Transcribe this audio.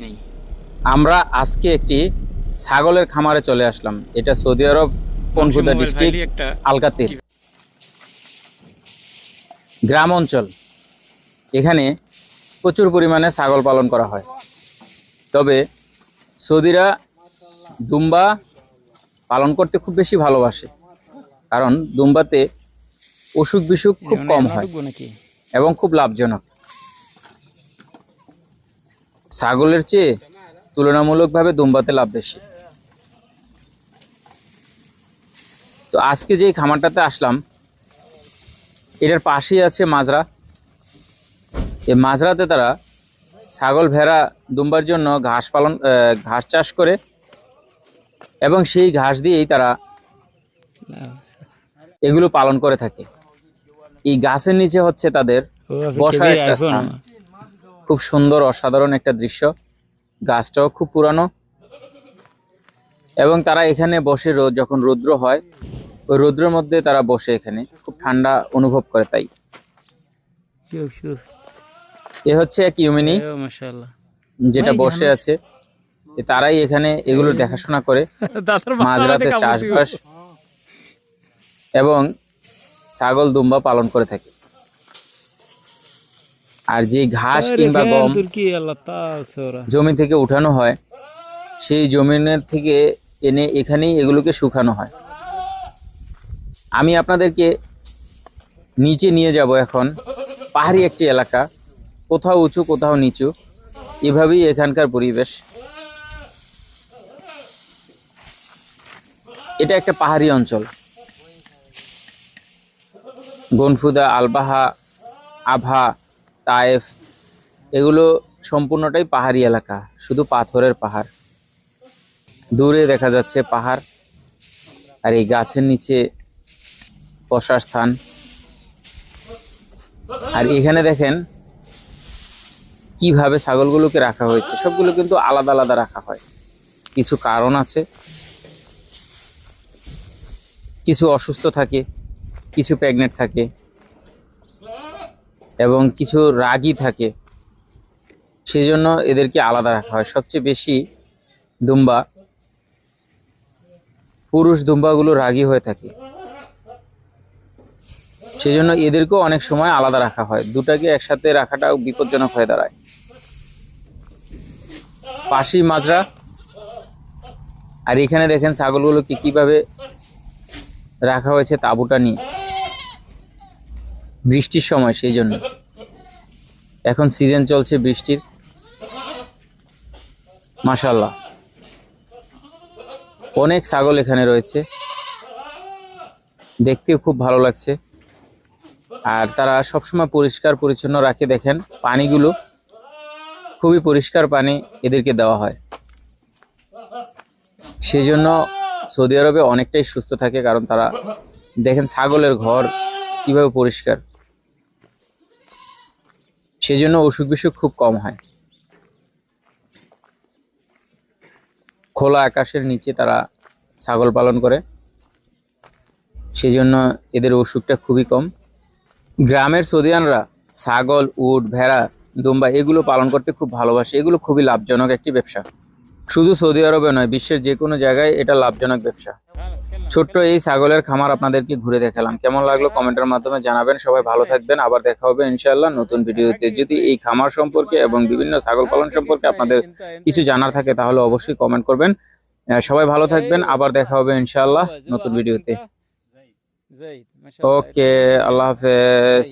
নেই। আমরা আজকে একটি ছাগলের খামারে চলে আসলাম। এটা সৌদি আরব পনফুদা ডিস্ট্রিক্ট আলকাতির। গ্রাম অঞ্চল। এখানে প্রচুর পরিমাণে ছাগল পালন করা হয়। তবে সৌদিরা দুম্বা পালন করতে খুব বেশি ভালোবাসে। কারণ দুম্বাতে অসুখ বিসুখ খুব কম হয়। এবং খুব লাভজনক। ছাগলের চেয়ে তুলনামূলকভাবে দুম্বাতে লাভ বেশি। তো আজকে যে খামারটাতে আসলাম এটার পাশেই আছে মাজরা। এই মাজরাতে তারা ছাগল ভেড়া দুম্বার জন্য ঘাস পালন ঘাস চাষ করে এবং সেই ঘাস দিয়েই তারা এগুলো পালন করে থাকে। এই গাছের নিচে হচ্ছে তাদের বসার একটা স্থান। খুব সুন্দর অসাধারণ একটা দৃশ্য। গাছটাও খুব পুরানো। এবং তারা এখানে বসে রোদ যখন রৌদ্র হয় ওই রৌদ্রের মধ্যে তারা বসে এখানে। খুব ঠান্ডা অনুভব করে তাই। এ হচ্ছে এক ইউমিনি যেটা বসে আছে। তারাই এখানে এগুলো দেখাশোনা করে। মাঝরাতে চাষবাস এবং ছাগল দুম্বা পালন করে থাকে। আর যে ঘাস কিংবা গম তা সোরা। জমি থেকে উঠানো হয় সেই জমিনের থেকে এনে এখানেই এগুলোকে শুকানো হয়। আমি আপনাদেরকে নিচে নিয়ে যাব এখন পাহাড়ি একটি এলাকা কোথাও উঁচু কোথাও নিচু এভাবেই এখানকার পরিবেশ। এটা একটা পাহাড়ি অঞ্চল। গনফুদা আলবাহা আভা তায়েফ, এগুলো সম্পূর্ণটাই পাহাড়ি এলাকা, শুধু পাথরের পাহাড়। দূরে দেখা যাচ্ছে পাহাড়, আর এই গাছের নিচে বসার স্থান। আর এখানে দেখেন কীভাবে ছাগলগুলোকে রাখা হয়েছে, সবগুলো কিন্তু আলাদা আলাদা রাখা হয়। কিছু কারণ আছে, কিছু অসুস্থ থাকে, কিছু প্রেগনেন্ট থাকে এবং কিছু রাগী থাকে সেই জন্য এদেরকে আলাদা রাখা হয়। সবচেয়ে বেশি দুম্বা, পুরুষ দুম্বাগুলো রাগী হয়ে থাকে। সেই জন্য এদেরকেও অনেক সময় আলাদা রাখা হয়। দুটাকে একসাথে রাখাটাও বিপজ্জনক হয়ে দাঁড়ায়। পাশি মাজরা। আর এখানে দেখেন ছাগলগুলোকে কীভাবে রাখা হয়েছে তাঁবুটা নিয়ে। বৃষ্টির সময়, সেই জন্য। এখন সিজন চলছে বৃষ্টির। মাশাল্লাহ অনেক ছাগল এখানে রয়েছে। দেখতেও খুব ভালো লাগছে। আর তারা সবসময় পরিষ্কার, পরিচ্ছন্ন রাখে, দেখেন। পানিগুলো, খুবই পরিষ্কার পানি এদেরকে দেওয়া হয়। সেই জন্য সৌদি আরবে অনেকটাই সুস্থ থাকে, কারণ তারা, দেখেন ছাগলের ঘর কীভাবে পরিষ্কার। সেজন্য অসুখ বিসুখ খুব কম হয়। খোলা আকাশের নিচে তারা ছাগল পালন করে। সেজন্য এদের অসুখটা খুবই কম। গ্রামের সৌদিয়ানরা ছাগল, উট, ভেড়া, দুম্বা এগুলো পালন করতে খুব ভালোবাসে। এগুলো খুবই লাভজনক একটি ব্যবসা। শুধু সৌদি আরবে নয়, বিশ্বের যে কোনো জায়গায় এটা লাভজনক ব্যবসা। ছোট্ট এই ছাগলের খামার আপনাদেরকে ঘুরে দেখালাম। কেমন লাগল কমেন্টের মাধ্যমে জানাবেন। সবাই ভালো থাকবেন। আবার দেখা হবে ইনশাল্লাহ নতুন ভিডিওতে। যদি এই খামার সম্পর্কে এবং বিভিন্ন ছাগল পালন সম্পর্কে আপনাদের কিছু জানার থাকে তাহলে অবশ্যই কমেন্ট করবেন। সবাই ভালো থাকবেন। আবার দেখা হবে ইনশাল্লাহ নতুন ভিডিওতে। ওকে আল্লাহ হাফেজ।